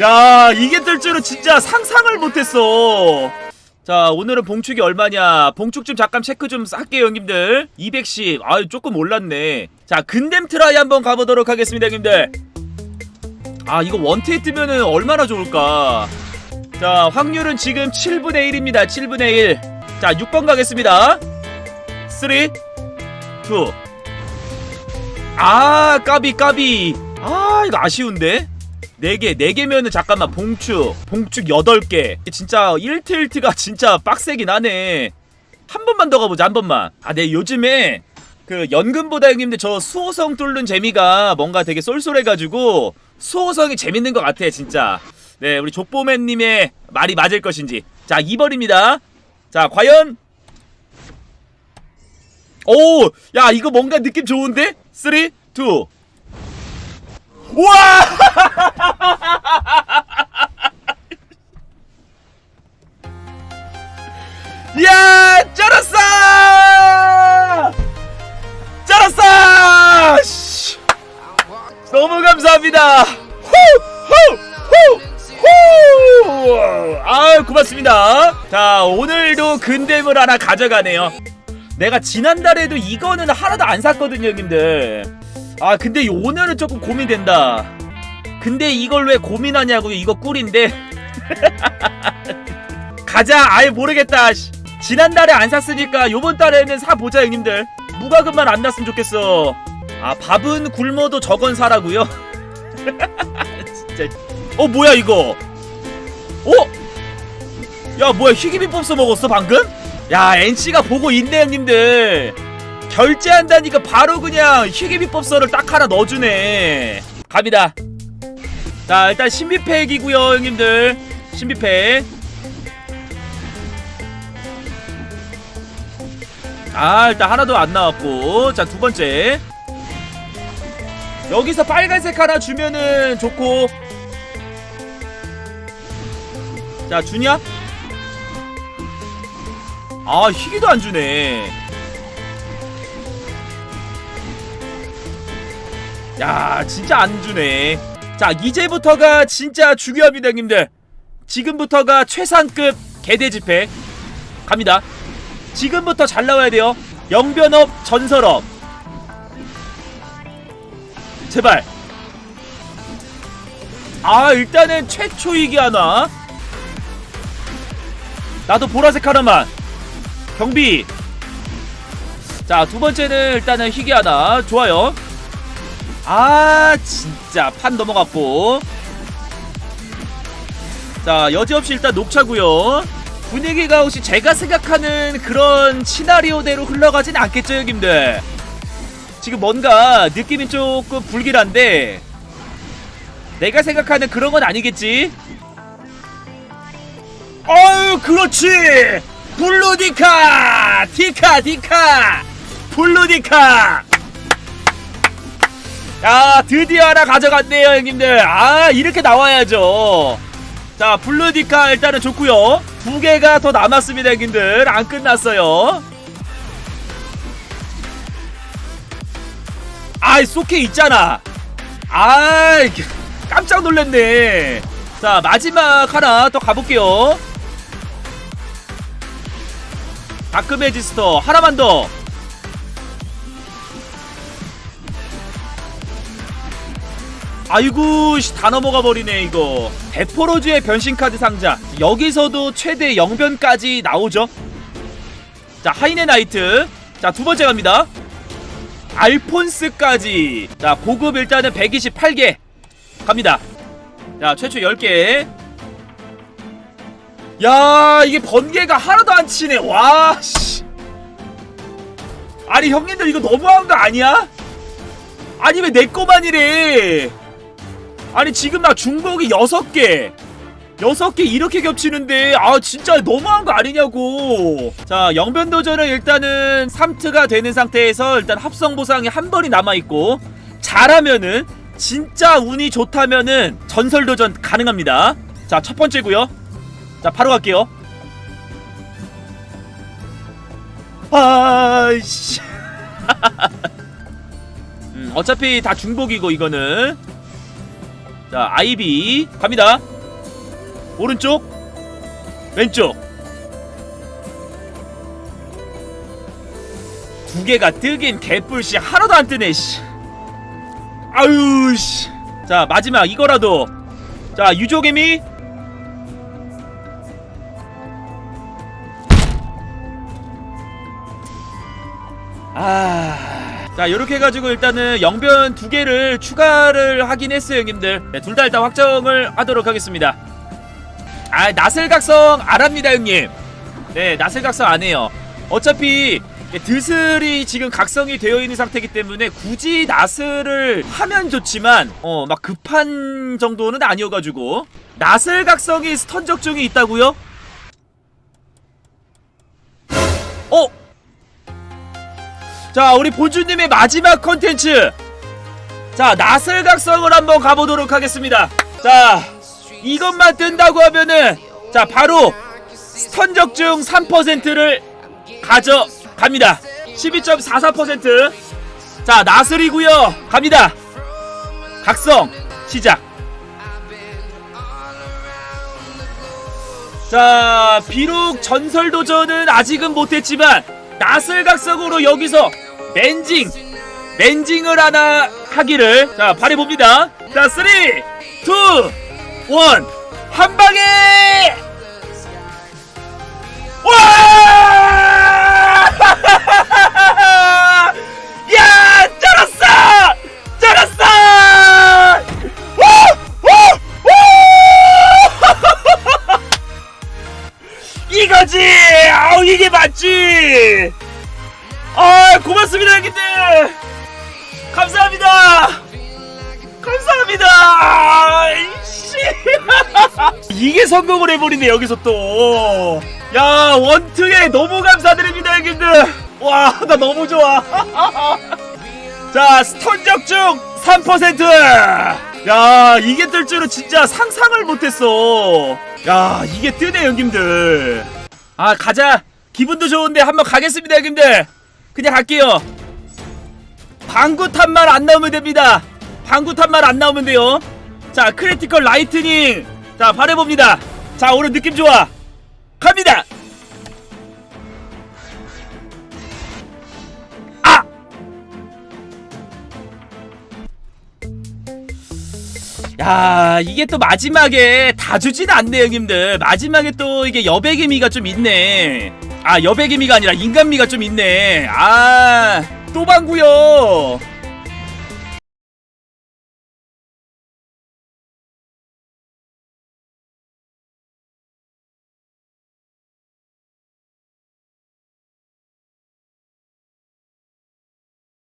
야 이게 뜰 줄은 진짜 상상을 못했어. 자 오늘은 봉축이 얼마냐? 봉축 좀 잠깐 체크 좀 할게요 형님들. 210 아유 조금 올랐네. 자 근댐 트라이 한번 가보도록 하겠습니다 형님들. 아 이거 원테이 뜨면은 얼마나 좋을까? 자 확률은 지금 7분의 1입니다. 7분의 1 자 6번 가겠습니다. 3 2 아 까비 까비. 아 이거 아쉬운데 4개 4개면은 잠깐만 봉축 봉축 8개. 진짜 1틸트가 진짜 빡세긴 하네. 한 번만 더 가보자 한 번만. 아네 요즘에 그 연금보다 형님들 저 수호성 뚫는 재미가 뭔가 되게 쏠쏠해가지고 수호성이 재밌는 것 같아 진짜. 네 우리 족보맨님의 말이 맞을 것인지. 자 2번입니다. 자 과연? 오, 야 이거 뭔가 느낌 좋은데? 3, 2 우와! 야, 쩔었어! 쩔었어! 씨. 너무 감사합니다. 후! 후! 후! 후! 아, 고맙습니다. 자, 오늘도 근댐을 하나 가져가네요. 내가 지난달에도 이거는 하나도 안 샀거든요, 형님들. 아, 근데 이 오늘은 조금 고민된다. 근데 이걸 왜 고민하냐고요? 이거 꿀인데. 가자. 아예 모르겠다. 씨. 지난달에 안 샀으니까 요번 달에는 사보자, 형님들. 무과금만 안 났으면 좋겠어. 아, 밥은 굶어도 저건 사라고요? 진짜. 어, 뭐야 이거? 어? 야, 뭐야 희귀비법 써먹었어 방금? 야 NC가 보고 있네 형님들 결제한다니까 바로 그냥 희귀비법서를 딱 하나 넣어주네. 갑니다. 자 일단 신비팩이고요 형님들. 신비팩. 아 일단 하나도 안 나왔고. 자 두번째. 여기서 빨간색 하나 주면은 좋고. 자 주냐? 아 희귀도 안 주네. 야 진짜 안 주네. 자 이제부터가 진짜 중요합니다 형님들. 지금부터가 최상급 개대 집회 갑니다. 지금부터 잘 나와야 돼요. 영변업 전설업. 제발. 아 일단은 최초이기 하나. 나도 보라색 하나만. 경비 자 두번째는 일단은 희귀 하나 좋아요 아 진짜 판 넘어갔고 자 여지없이 일단 녹차고요 분위기가 혹시 제가 생각하는 그런 시나리오대로 흘러가진 않겠죠 형님들 지금 뭔가 느낌이 조금 불길한데 내가 생각하는 그런 건 아니겠지 어유 그렇지 블루디카! 디카, 디카! 블루디카! 야, 드디어 하나 가져갔네요, 형님들. 아, 이렇게 나와야죠. 자, 블루디카 일단은 좋고요 두 개가 더 남았습니다, 형님들. 안 끝났어요. 아이, 쏘케 있잖아. 아이, 깜짝 놀랐네. 자, 마지막 하나 또 가볼게요. 다크 매지스터 하나만 더. 아이고 씨, 다 넘어가 버리네 이거. 데포로즈의 변신 카드 상자. 여기서도 최대 0변까지 나오죠? 자 하이네 나이트. 자 두 번째 갑니다. 알폰스까지. 자 고급 일단은 128개. 갑니다. 자 최초 10개. 야 이게 번개가 하나도 안 치네. 와 씨. 아니 형님들 이거 너무한 거 아니야? 아니 왜 내 거만 이래 아니 지금 나 중복이 6개. 6개 이렇게 겹치는데 아 진짜 너무한 거 아니냐고. 자 영변도전은 일단은 3트가 되는 상태에서 일단 합성 보상이 한 번이 남아있고 잘하면은 진짜 운이 좋다면은 전설도전 가능합니다. 자 첫 번째고요. 자 바로 갈게요. 아이씨. 음, 어차피 다 중복이고 이거는 자 아이비 갑니다. 오른쪽 왼쪽. 두 개가 뜨긴 개뿔씨 하나도 안 뜨네 씨. 아유 씨자 마지막 이거라도. 자 유조개미. 아. 자, 요렇게 해가지고 일단은 영변 두 개를 추가를 하긴 했어요, 형님들. 네, 둘 다 일단 확정을 하도록 하겠습니다. 아, 나슬각성 안 합니다, 형님. 네, 나슬각성 안 해요. 어차피 드슬이 지금 각성이 되어 있는 상태이기 때문에 굳이 나슬을 하면 좋지만 어 막 급한 정도는 아니어가지고 나슬 각성이 스턴 적중이 있다고요? 어? 자 우리 본주님의 마지막 컨텐츠. 자 나슬각성을 한번 가보도록 하겠습니다. 자 이것만 뜬다고 하면은 자 바로 스턴적중 3%를 가져갑니다. 12.44%자 나슬이고요. 갑니다. 각성 시작. 자 비록 전설도전은 아직은 못했지만 나슬각성으로 여기서 맨징 맨징을 하나 하기를 자 바래봅니다 자 3, 2, 1 한방에 와! 야! 오! 오! 이거지! 아우 이게 맞지! 아 고맙습니다 형님들! 감사합니다! 감사합니다! 이씨! 이게 성공을 해버리네 여기서 또! 야 원투에 너무 감사드립니다 형님들! 와 나 너무 좋아! 자 스턴적 중 3%! 야 이게 뜰 줄은 진짜 상상을 못했어 야 이게 뜨네 형님들 아 가자 기분도 좋은데 한번 가겠습니다 형님들 그냥 갈게요. 방구탄만 안 나오면 됩니다. 방구탄만 안 나오면 돼요. 자 크리티컬 라이트닝. 자 바래봅니다. 자 오늘 느낌 좋아. 갑니다. 아! 야 이게 또 마지막에 다 주진 않네 형님들. 마지막에 또 이게 여백의 미가 좀 있네 아 여백의 미가 아니라 인간미가 좀 있네. 아 또 방구요